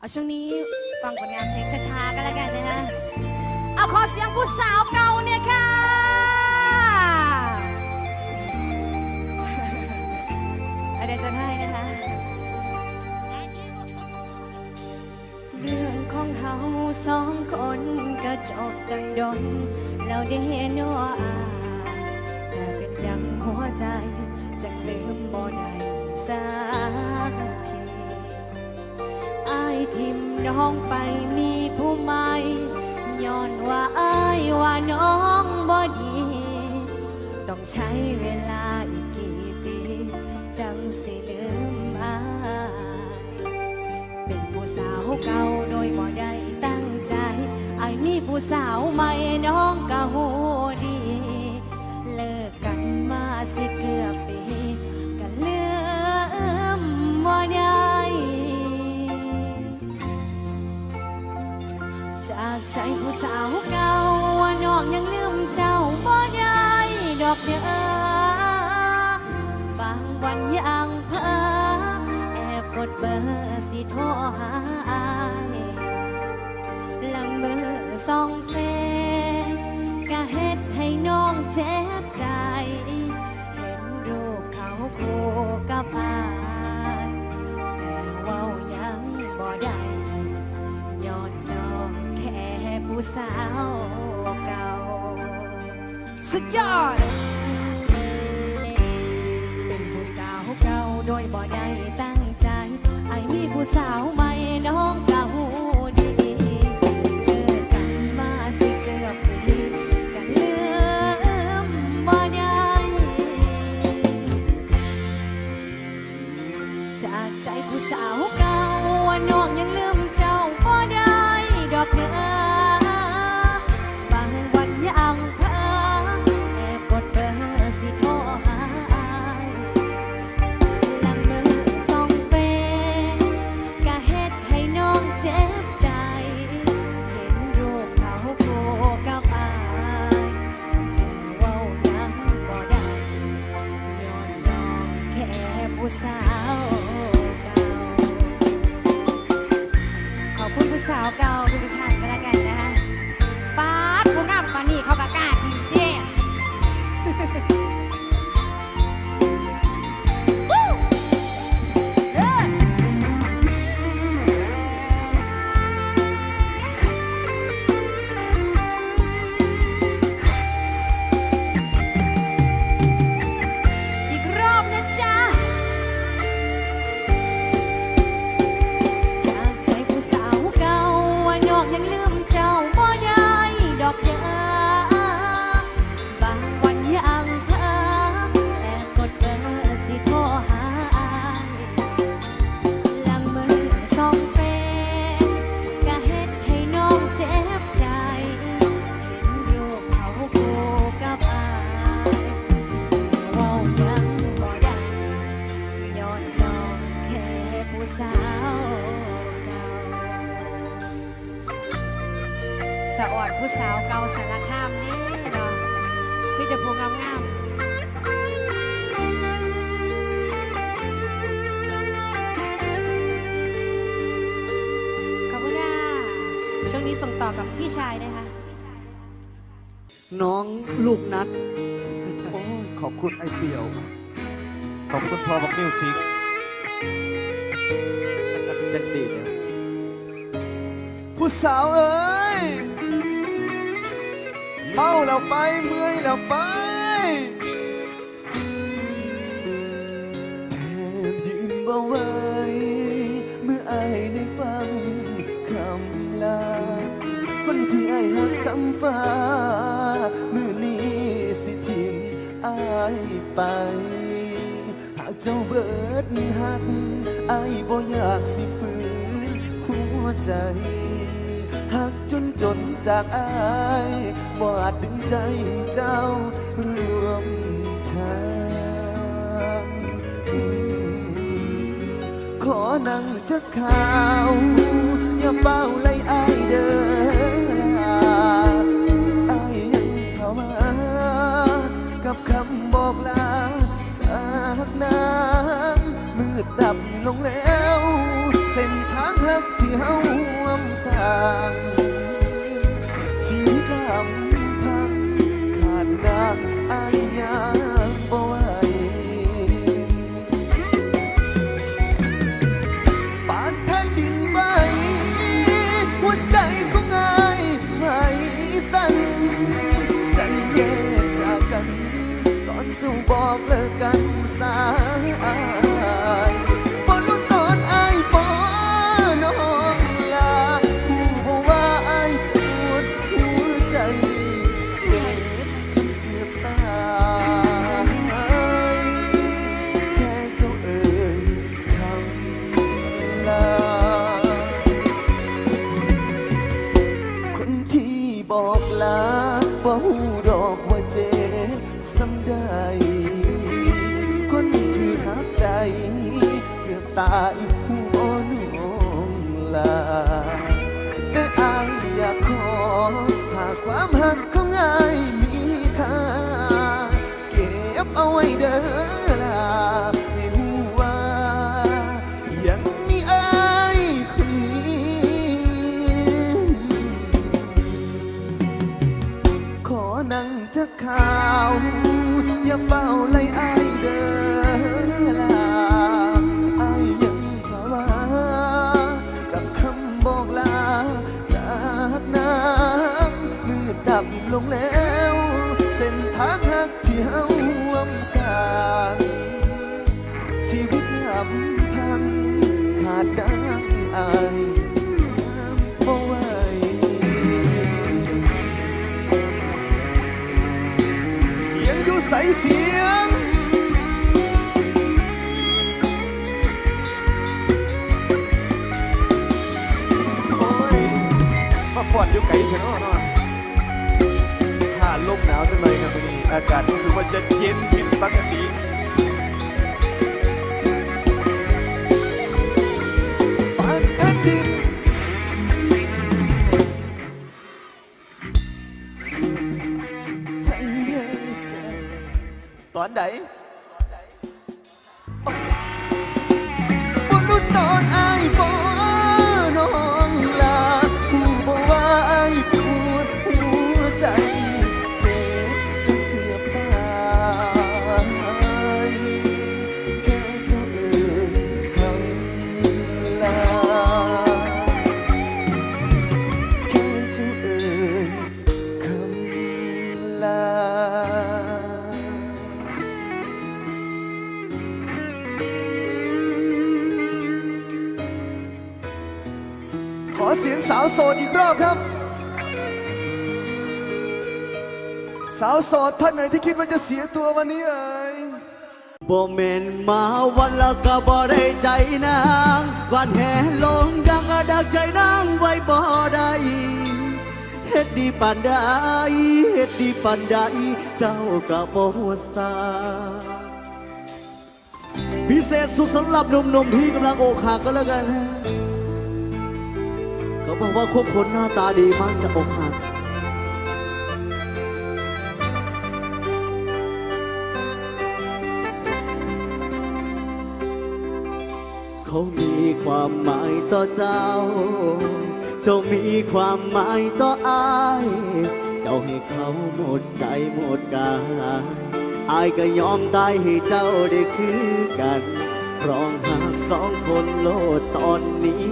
เอาช่วงนี้ฟังผลงานเพลงช้าๆกันแล้วกันนะฮะเอาขอเสียงผู้สาวเก่าเนี่ยค่ะเอาเดี๋ยวจะให้นะคะ เรื่องของเฮาสองคนก็จบตั้งดน แล้วได้นออาแต่เป็นดังหัวใจจังลืมบ่ได้สัก น้องไปมีผู้ใหม่ย้อนว่าอายว่าน้องบ่ดี ต้องใช้เวลาอีกกี่ปี จังสิลืมอายเป็นผู้สาวเก่าโดยบ่ได้ตั้งใจไอ้ายมีผู้สาวใหม่น้องก็หูดี เลิกกันมาสิ จากใจผู้สาวเก่าว่าน้องยังลืมเจ้าบ่ได้ดอกเด้อบางวันยังเพ้อแอบกดเบอร์สิโทรหาอายลังมือสองเฟนก็เฮ็ดให้น้องเจ็บใจ เห็นรูปเขาคู่กับอาย ผู้สาวเก่า สุดยอด เป็นผู้สาวเก่าโดยบ่ได้ตั้งใจ ไอ้มีผู้สาวใหม่น้อง วันยังเพ้อแอบกดเบอร์สิโทรหาอายลังมือส่องเฟซก็เฮ็ดให้น้องเจ็บใจ เห็นรูปเขาโคกับอายแต่เว่ายังบ่ได้ย้อนน้องแค่ผู้สาวเก่า ขอบคุณผู้สาวเก่า ช่วงนี้ส่งต่อกับพี่ชายนะคะ น้องลูกนัด โอ้ยขอบคุณไอเปียว ขอบคุณพ่อบักมิวสิกจังสี่เนี่ยผู้สาวเอ้ยเมาแล้วไปเมื่อยแล้วไป ไอายหักซ้ำฟ้า มือนี้สิทิมอายไป หากเจ้าเบิดหักอายบ่อยากสิฝืนหัวใจหักจนจนจากอายบอาจดึงใจเจ้ารวมทางขอนั่งจะข่าว อย่าเฝ้า ดับลงแล้ว เส้นทางหักที่ที่เฮาร่วมสร้าง ตอนไห โสดอีกรอบครับ สาวโสดท่านไหนที่คิดว่าจะเสียตัววันนี้เอ่ยบ่แม่นมาวันละก็บ่ได้ใจนาง วันแห่ลงดังก็ดักใจนางไว้บ่ได้เฮ็ดดีปานใดเฮ็ดดีปานใดเจ้าก็บ่สาพิเศษสุดสำหรับหนุ่มๆที่กำลังอกหักก็แล้วกันนะ เขาบอกว่าคบคนหน้าตาดีมักจะอกหักเขามีความหมายต่อเจ้า เจ้ามีความหมายต่ออาย เจ้าให้เขาหมดใจหมดกายอายก็ยอมตายให้เจ้าได้คือกัน ร้อมหากสองคนโลดตอนนี้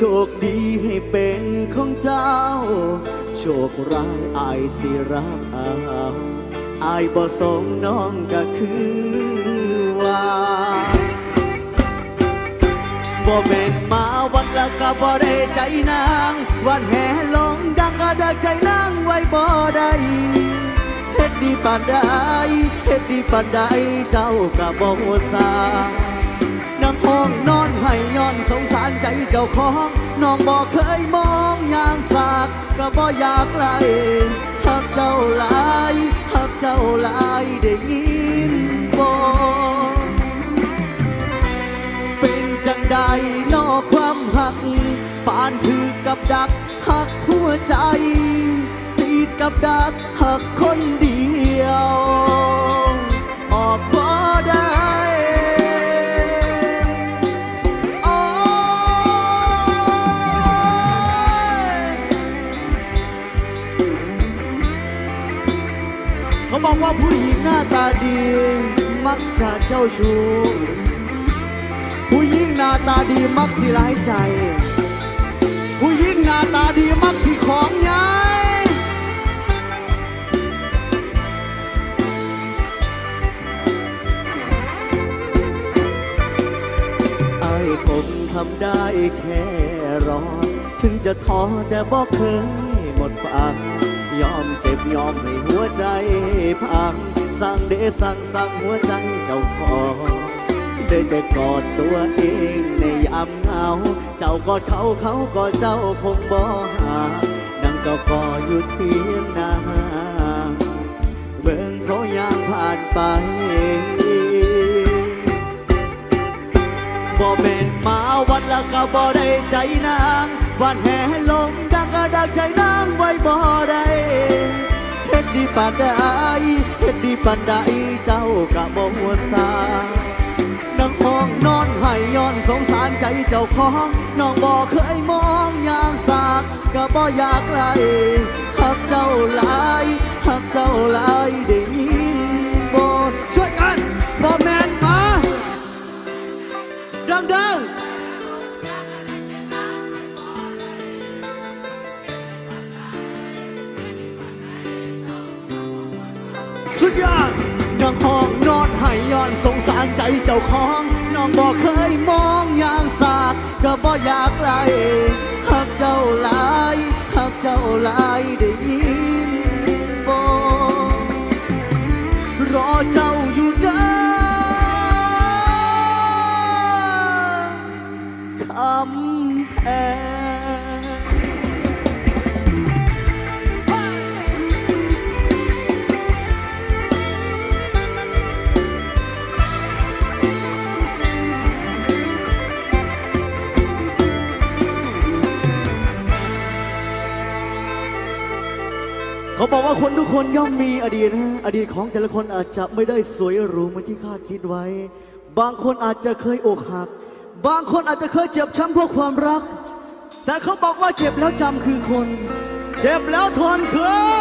โชคดีให้เป็นของเจ้า โชคร้ายอายสิรักเอาอายบ่สมน้องก็คือว่าบ่แม่นมาวันละก็บ่ได้ใจนางวันแห่ลงดังก็ดักใจนางไว้บ่ได้เฮ็ดดีปานใดเฮ็ดดีปานใดเจ้าก็บ่ฮู้สา น้ำห้องนอนให้ย้อนสงสารใจเจ้าของน้องบ่เคยมองอย่างสากก็บ่อยากไล่หักเจ้าหลายหักเจ้าหลายได้ยินบ่เป็นจังใดนอกความหักปานถือกับดักหักหัวใจ ติดกับดักหักคนเดียวออก เจ้าชู้ผู้หญิงหน้าตาดีมักสิร้ายใจ ผู้หญิงหน้าตาดีมักสิของยายไอ้คงทำได้แค่รอ ถึงจะท้อแต่บอกเคยหมดฟังยอมเจ็บยอมให้หัวใจพัง สั่งเดสั่งสั่งหัวใจเจ้าของได้แต่กอดตัวเองในยามเหงา เจ้ากอดเขาเขาก็เจ้าคงบ่หาดังเจ้าก็อยู่เที่ยงนาเบิ่งเขาย่างผ่านไปบ่แม่นมาวัดล้วก็บ่ได้ใจนางวันแห่ลมดังก็ดักใจนางไว้บ่ได้ ดดีปานใดเฮ็ดดีปานใดเจ้าก็บ่หัวซานังห้องนอนให้ย้อนสงสารใจเจ้าของน้องบ่เคยมองอย่างสากก็บ่อยากไหลหักเจ้าหลายหักเจ้าหลายได้ยินบ่ช่วยกันบ่แม่นมาดังๆ ยอดนังห้องนอนให้ย้อนสงสารใจเจ้าของ น้องบอกเคยมองอย่างสากก็บ่อยากไล่หักเจ้าหลายหักเจ้าหลายได้ยินบ่รอเจ้าอยู่เด้อคำแพง เขาบอกว่าคนทุกคนย่อมมีอดีตนะ อดีตของแต่ละคนอาจจะไม่ได้สวยหรูเหมือนที่คาดคิดไว้ บางคนอาจจะเคยอกหัก บางคนอาจจะเคยเจ็บช้ำเพราะความรัก แต่เขาบอกว่าเจ็บแล้วจำคือคน เจ็บแล้วทนคือ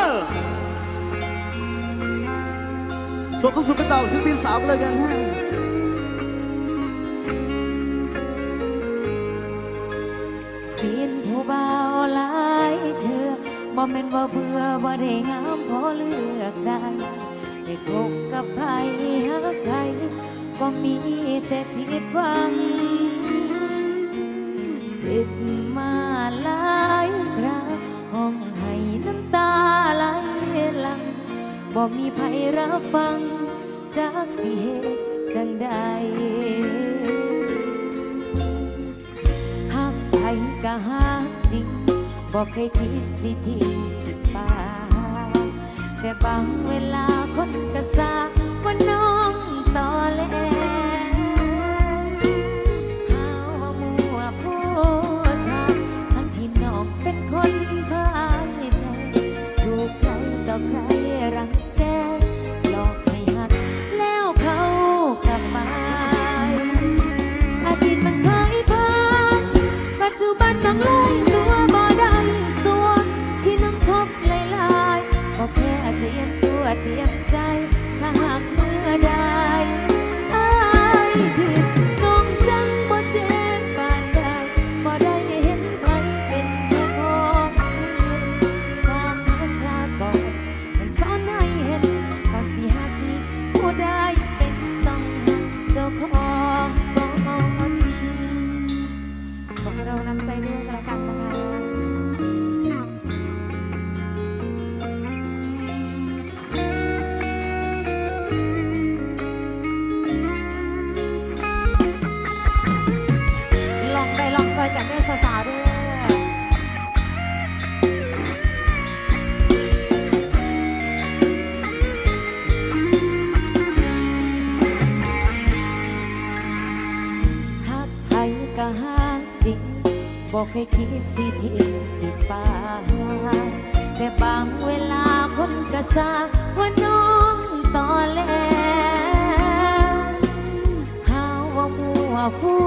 ส่งเข้าสู่เป็นดาวศิลปินสาวเลยกันฮะ บ่แม่นว่าเบื่อบ่ได้งามพอเลือกได้ได้คบกับไผฮักไผก็มีแต่ผิดหวังเจ็บมาหลายคราห้องให้น้ำตาไหลหลังบ่มีไผรับฟัง จากสิเหตุจังใดหักใครก็หักจริง บอกเคยคิดสิทิ้งสิป่าแต่บางเวลา บอกเคยคิดสิทิ้งสิป่าแต่บางเวลาคนก็ซาว่าน้องต่อแลหาว่ามัวผู้